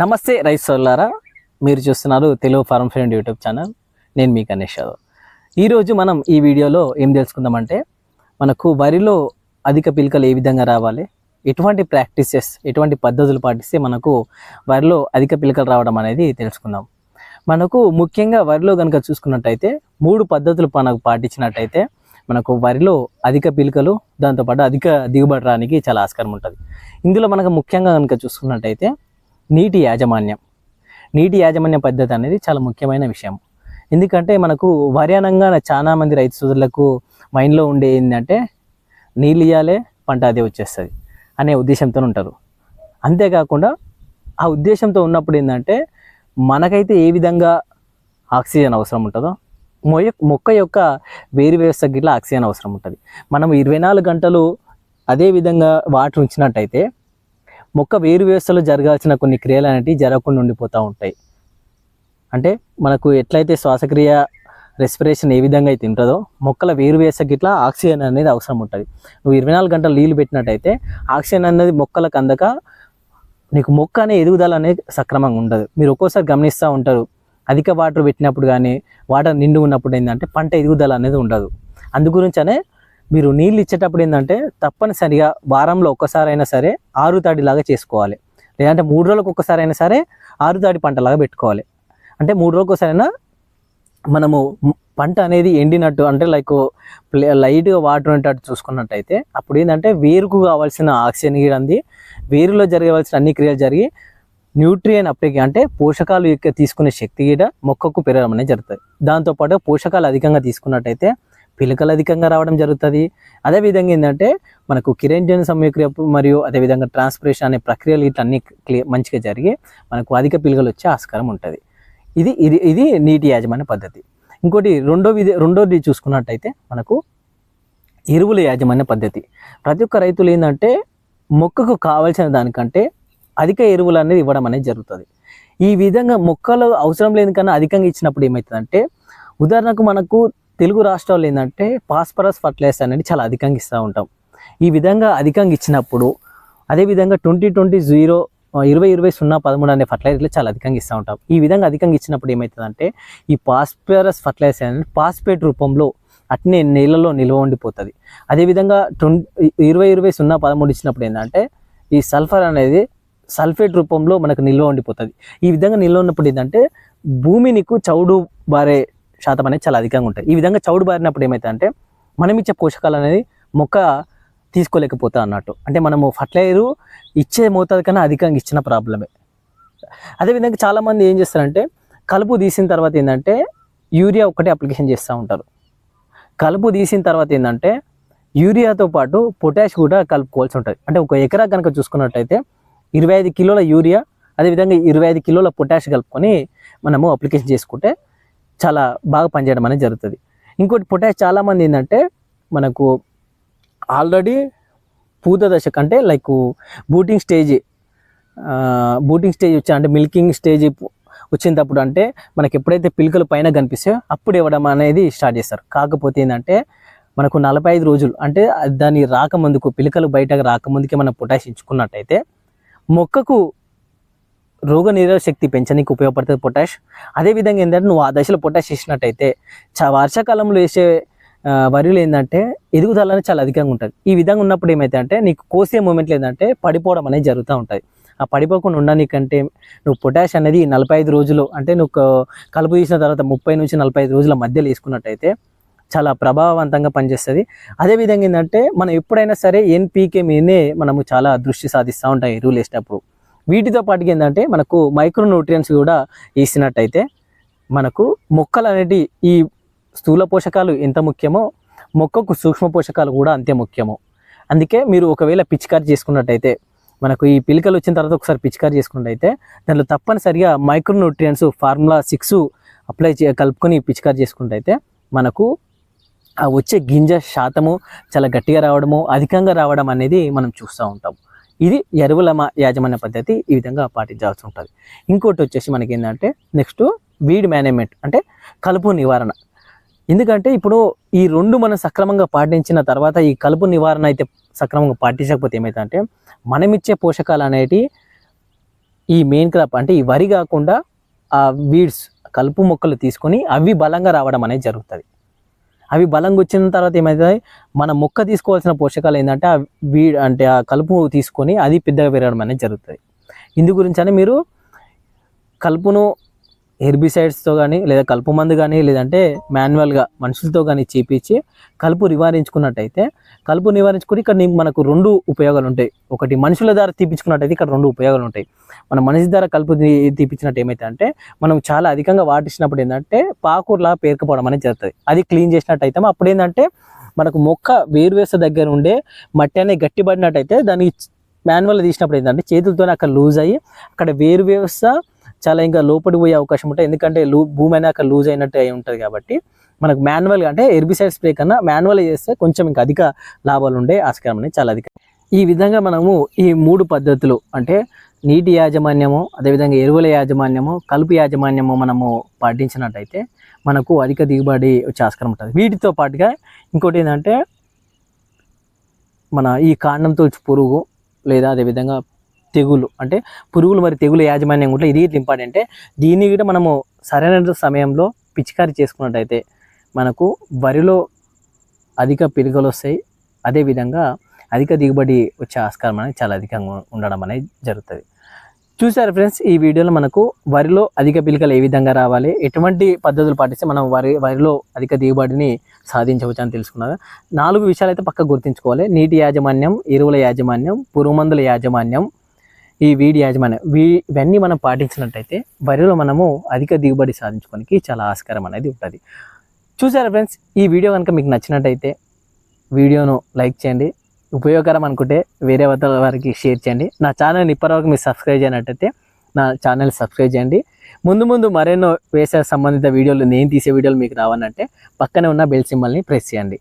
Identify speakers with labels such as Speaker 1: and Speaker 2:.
Speaker 1: నమస్తే రైస్ సోల్లారా మీరు చూస్తున్నారు Telugu farm friend YouTube channel. నేను మీ గణేష్ యాదవ్. ఈరోజు మనం ఈ వీడియోలో ఏం తెలుసుకుందామంటే మనకు వరిలో అధిక పిలకలు ఏ విధంగా రావాలి ఎటువంటి ప్రాక్టీసెస్ ఎటువంటి పద్ధతులు పాటిస్తే మనకు వరిలో అధిక పిలకలు రావడం అనేది తెలుసుకుందాం. మనకు ముఖ్యంగా వరిలో కనుక చూసుకున్నట్టయితే మూడు పద్ధతులు మనకు పాటించినట్టయితే మనకు వరిలో అధిక పిలుకలు దాంతోపాటు అధిక దిగుబడి రానికి చాలా ఆస్కారం ఉంటుంది. ఇందులో మనకు ముఖ్యంగా కనుక చూసుకున్నట్టయితే నీటి యాజమాన్యం. నీటి యాజమాన్య పద్ధతి అనేది చాలా ముఖ్యమైన విషయం. ఎందుకంటే మనకు వరి చాలామంది చాలా మంది రైతు సోదరులకు మైండ్లో ఉండే ఏంటంటే నీళ్ళు ఇవ్వాలి పంట అదే వచ్చేస్తుంది అనే ఉద్దేశంతో ఉంటారు. అంతేకాకుండా ఆ ఉద్దేశంతో ఉన్నప్పుడు ఏంటంటే మనకైతే ఏ విధంగా ఆక్సిజన్ అవసరం ఉంటుందో మొయ మొక్క యొక్క వేరు వ్యవస్థకి ఇట్లా ఆక్సిజన్ అవసరం ఉంటుంది. మనం ఇరవై నాలుగు గంటలు అదే విధంగా వాటర్ ఉంచినట్టయితే మొక్క వేరు వ్యవస్థలో జరగాల్సిన కొన్ని క్రియలు అనేవి జరగకుండా ఉండిపోతూ ఉంటాయి. అంటే మనకు ఎట్లయితే శ్వాసక్రియ రెస్పిరేషన్ ఏ విధంగా అయితే ఉంటుందో మొక్కల వేరు వ్యవస్థకి ఇట్లా ఆక్సిజన్ అనేది అవసరం ఉంటుంది. నువ్వు ఇరవై నాలుగు గంటలు నీళ్ళు పెట్టినట్టయితే ఆక్సిజన్ అనేది మొక్కలకు అందక నీకు మొక్క అనే ఎదుగుదల అనేది సక్రమంగా ఉండదు. మీరు ఒక్కోసారి గమనిస్తూ ఉంటారు. అధిక వాటర్ పెట్టినప్పుడు కానీ వాటర్ నిండు ఉన్నప్పుడు ఏంటంటే పంట ఎదుగుదల అనేది ఉండదు. అందు గురించనే మీరు నీళ్ళు ఇచ్చేటప్పుడు ఏంటంటే తప్పనిసరిగా వారంలో ఒక్కసారైనా సరే ఆరు తాడిలాగా చేసుకోవాలి. లేదంటే మూడు రోజులకు ఒక్కసారి అయినా సరే ఆరు తాడి పంటలాగా పెట్టుకోవాలి. అంటే మూడు రోజులకు ఒకసారైనా మనము పంట అనేది ఎండినట్టు అంటే లైక్ లైట్గా వాటర్ ఉండేటట్టు చూసుకున్నట్టయితే అప్పుడు ఏంటంటే వేరుకు కావాల్సిన ఆక్సిజన్ గిడ అంది వేరులో జరగవలసిన అన్ని క్రియలు జరిగి న్యూట్రియన్ అప్పటికి అంటే పోషకాలు ఎక్కువ తీసుకునే శక్తి గీడ మొక్కకు పెరగడం అనేది జరుగుతుంది. దాంతోపాటు పోషకాలు అధికంగా తీసుకున్నట్టయితే పిలకలు అధికంగా రావడం జరుగుతుంది. అదేవిధంగా ఏంటంటే మనకు కిరంజన్ సమయక్రియ మరియు అదేవిధంగా ట్రాన్స్పిరేషన్ అనే ప్రక్రియలు ఇట్లన్నీ క్లియర్ మంచిగా జరిగి మనకు అధిక పిలకలు వచ్చే ఆస్కారం ఉంటుంది. ఇది ఇది ఇది నీటి యాజమాన్య పద్ధతి. ఇంకోటి రెండో విధి రెండోది చూసుకున్నట్టయితే మనకు ఎరువుల యాజమాన్య పద్ధతి. ప్రతి ఒక్క రైతులు ఏంటంటే మొక్కకు కావాల్సిన దానికంటే అధిక ఎరువులు అనేది ఇవ్వడం అనేది జరుగుతుంది. ఈ విధంగా మొక్కలు అవసరం లేని కన్నా అధికంగా ఇచ్చినప్పుడు ఏమవుతుందంటే ఉదాహరణకు మనకు తెలుగు రాష్ట్రాల్లో ఏంటంటే పాస్పరస్ ఫర్టిలైజర్ అనేది చాలా అధికంగా ఇస్తూ ఉంటాం. ఈ విధంగా అధికంగా ఇచ్చినప్పుడు అదేవిధంగా ట్వంటీ ట్వంటీ జీరో ఇరవై ఇరవై సున్నా పదమూడు అనే ఫర్టిలైజర్లు చాలా అధికంగా ఇస్తూ ఉంటాం. ఈ విధంగా అధికంగా ఇచ్చినప్పుడు ఏమవుతుందంటే ఈ పాస్పరస్ ఫర్టిలైజర్ అనేది పాస్పేట్ రూపంలో అట్నే నీళ్ళలో నిల్వ ఉండిపోతుంది. అదేవిధంగా ట్వంటీ ఇరవై ఇరవై సున్నా పదమూడు ఇచ్చినప్పుడు ఏంటంటే ఈ సల్ఫర్ అనేది సల్ఫేట్ రూపంలో మనకు నిల్వ ఉండిపోతుంది. ఈ విధంగా నిల్వ ఉన్నప్పుడు ఏంటంటే భూమి నీకు చౌడు బారే శాతం అనేది చాలా అధికంగా ఉంటుంది ఈ విధంగా చౌడు బారినప్పుడు ఏమవుతుందంటే మనం ఇచ్చే పోషకాలు అనేది మొక్క తీసుకోలేకపోతా అన్నట్టు. అంటే మనము ఫర్టిలైజరు ఇచ్చే మోతాదు కన్నా అధికంగా ఇచ్చిన ప్రాబ్లమే. అదేవిధంగా చాలామంది ఏం చేస్తారంటే కలుపు తీసిన తర్వాత ఏంటంటే యూరియా ఒక్కటే అప్లికేషన్ చేస్తూ ఉంటారు. కలుపు తీసిన తర్వాత ఏంటంటే యూరియాతో పాటు పొటాష్ కూడా కలుపుకోవాల్సి ఉంటుంది. అంటే ఒక ఎకరా కనుక చూసుకున్నట్టయితే ఇరవై ఐదు కిలోల యూరియా అదేవిధంగా ఇరవై ఐదు కిలోల పొటాష్ కలుపుకొని మనము అప్లికేషన్ చేసుకుంటే చాలా బాగా పనిచేయడం అనేది జరుగుతుంది. ఇంకోటి పొటాష్ చాలామంది ఏంటంటే మనకు ఆల్రెడీ పూత దశ కంటే like booting stage booting stage వచ్చా అంటే మిల్కింగ్ స్టేజ్ వచ్చినప్పుడు అంటే మనకి ఎప్పుడైతే పిలుకలు పైన కనిపిస్తాయో అప్పుడు ఇవ్వడం అనేది స్టార్ట్ చేస్తారు. కాకపోతే ఏంటంటే మనకు నలభై ఐదు రోజులు అంటే దాని రాకముందుకు పిలుకలు బయటకు రాకముందుకే మనం పొటాష్ ఇచ్చుకున్నట్టయితే మొక్కకు రోగ నిరోధక శక్తి పెంచడానికి ఉపయోగపడుతుంది పొటాష్ అదేవిధంగా ఏంటంటే నువ్వు ఆ దశలో పొటాష్ ఇచ్చినట్టయితే చా వర్షాకాలంలో వేసే ఆ, వరిలో ఏంటంటే ఎదుగుదల చాలా అధికంగా ఉంటుంది. ఈ విధంగా ఉన్నప్పుడు ఏమైతే అంటే నీకు కోసే మూమెంట్లో ఏంటంటే పడిపోవడం అనేది జరుగుతూ ఉంటుంది. ఆ పడిపోకుండా ఉండడానికంటే నువ్వు పొటాష్ అనేది నలభై ఐదు రోజులు అంటే నువ్వు కలుపు తీసిన తర్వాత ముప్పై నుంచి నలభై ఐదు రోజుల మధ్యలో వేసుకున్నట్టయితే చాలా ప్రభావవంతంగా పనిచేస్తుంది. అదేవిధంగా ఏంటంటే మనం ఎప్పుడైనా సరే ఎన్పీకే మీదనే మనము చాలా దృష్టి సాధిస్తూ ఉంటాం ఎరువులు వేసేటప్పుడు. వీటితో పాటుగా ఏంటంటే మనకు మైక్రో న్యూట్రియన్స్ కూడా వేసినట్టయితే మనకు మొక్కలు అనేటి ఈ స్థూల పోషకాలు ఎంత ముఖ్యమో మొక్కకు సూక్ష్మ పోషకాలు కూడా అంతే ముఖ్యము. అందుకే మీరు ఒకవేళ పిచికారి చేసుకున్నట్టయితే మనకు ఈ పిలికలు వచ్చిన తర్వాత ఒకసారి పిచికారి చేసుకున్నట్టయితే దాంట్లో తప్పనిసరిగా micro nutrients formula six apply చే కలుపుకొని పిచికారి చేసుకున్నట్టయితే మనకు ఆ వచ్చే గింజ శాతము చాలా గట్టిగా రావడము అధికంగా రావడం అనేది మనం చూస్తూ ఉంటాం. ఇది ఎరువుల యాజమాన్య పద్ధతి ఈ విధంగా పాటించాల్సి ఉంటుంది. ఇంకోటి వచ్చేసి మనకి ఏంటంటే నెక్స్ట్ వీడ్ మేనేజ్మెంట్ అంటే కలుపు నివారణ. ఎందుకంటే ఇప్పుడు ఈ రెండు మనం సక్రమంగా పాటించిన తర్వాత ఈ కలుపు నివారణ అయితే సక్రమంగా పాటించకపోతే ఏమవుతుందంటే మనం ఇచ్చే పోషకాలు అనేటి ఈ మెయిన్ క్రాప్ అంటే ఈ వరి కాకుండా ఆ వీడ్స్ కలుపు మొక్కలు తీసుకొని అవి బలంగా రావడం అనేది జరుగుతుంది. అవి బలంగా వచ్చిన తర్వాత ఏమవుతుంది మన మొక్క తీసుకోవాల్సిన పోషకాలు ఏంటంటే ఆ వీ అంటే ఆ కలుపు తీసుకొని అది పెద్దగా పెరగడం అనేది జరుగుతుంది. ఇందు గురించి అని మీరు కలుపును హెర్బిసైడ్స్తో కానీ లేదా కలుపు మందు కానీ లేదంటే మాన్యువల్గా మనుషులతో కానీ చేపించి కలుపు నివారించుకున్నట్టయితే కలుపు నివారించుకుని ఇక్కడ మనకు రెండు ఉపయోగాలు ఉంటాయి. ఒకటి మనుషుల ద్వారా తీపించుకున్నట్టయితే ఇక్కడ రెండు ఉపయోగాలు ఉంటాయి. మన మనిషి ద్వారా కలుపు తీపించినట్టు ఏమైతే అంటే మనం చాలా అధికంగా వాటిచ్చినప్పుడు ఏంటంటే పాకూర్లా పేరుకుపోవడం అనేది జరుగుతుంది. అది క్లీన్ చేసినట్టయితే అప్పుడు ఏంటంటే మనకు మొక్క వేరు వేసే దగ్గర ఉండే మట్టి అనేది గట్టిపడినట్టయితే దానికి మాన్యువల్ తీసినప్పుడు ఏంటంటే చేతులతోనే అక్కడ లూజ్ అయ్యి అక్కడ వేరు వ్యవస్థ చాలా ఇంకా లోపలికి పోయే అవకాశం ఉంటుంది ఎందుకంటే లూ భూమి అయినా అక్కడ లూజ్ అయినట్టు అయి ఉంటుంది కాబట్టి మనకు మాన్యువల్గా అంటే ఎర్బిసైడ్ స్ప్రే కన్నా మాన్యువల్ చేస్తే కొంచెం ఇంకా అధిక లాభాలు ఉండే ఆస్కారం అనేది చాలా అధికం. ఈ విధంగా మనము ఈ మూడు పద్ధతులు అంటే నీటి యాజమాన్యము అదేవిధంగా ఎరువుల యాజమాన్యము కలుపు యాజమాన్యము మనము పాటించినట్టయితే మనకు అధిక దిగుబడి వచ్చే ఆస్కారం ఉంటుంది. వీటితో పాటుగా ఇంకోటి ఏంటంటే మన ఈ కాండం తోచి పురుగు లేదా అదేవిధంగా తెగులు అంటే పురుగులు మరి తెగులు యాజమాన్యం కూడా ఇది ఇంపార్టెంట్. దీన్ని కూడా మనము సరైన సమయంలో పిచికారీ చేసుకున్నట్టయితే మనకు వరిలో అధిక పిలుకలు వస్తాయి. అదేవిధంగా అధిక దిగుబడి వచ్చే ఆస్కారం అనేది చాలా అధికంగా ఉండడం అనేది జరుగుతుంది. చూసారు ఫ్రెండ్స్ ఈ వీడియోలో మనకు వరిలో అధిక పిలికలు ఏ విధంగా రావాలి ఎటువంటి పద్ధతులు పాటిస్తే మనం వరి వరిలో అధిక దిగుబడిని సాధించవచ్చు అని తెలుసుకున్నారు? నాలుగు విషయాలు అయితే పక్క గుర్తుంచుకోవాలి. నీటి యాజమాన్యం ఎరువుల యాజమాన్యం పురుగు మందుల యాజమాన్యం ఈ వీడి యాజమాన్యం వీ ఇవన్నీ మనం పాటించినట్టయితే వరిలో మనము అధిక దిగుబడి సాధించుకోనికి చాలా ఆస్కారం అనేది ఉంటుంది. చూసారా ఫ్రెండ్స్? ఈ వీడియో కనుక మీకు నచ్చినట్టయితే వీడియోను లైక్ చేయండి. ఉపయోగకరం అనుకుంటే వేరే వద్ద వారికి షేర్ చేయండి. నా ఛానల్ని ఇప్పటివరకు మీరు సబ్స్క్రైబ్ చేయనట్టయితే నా ఛానల్ సబ్స్క్రైబ్ చేయండి. ముందు ముందు మరెన్నో వేసే సంబంధిత వీడియోలు నేను తీసే వీడియోలు మీకు రావాలంటే పక్కనే ఉన్న బెల్ సింబల్ని ప్రెస్ చేయండి.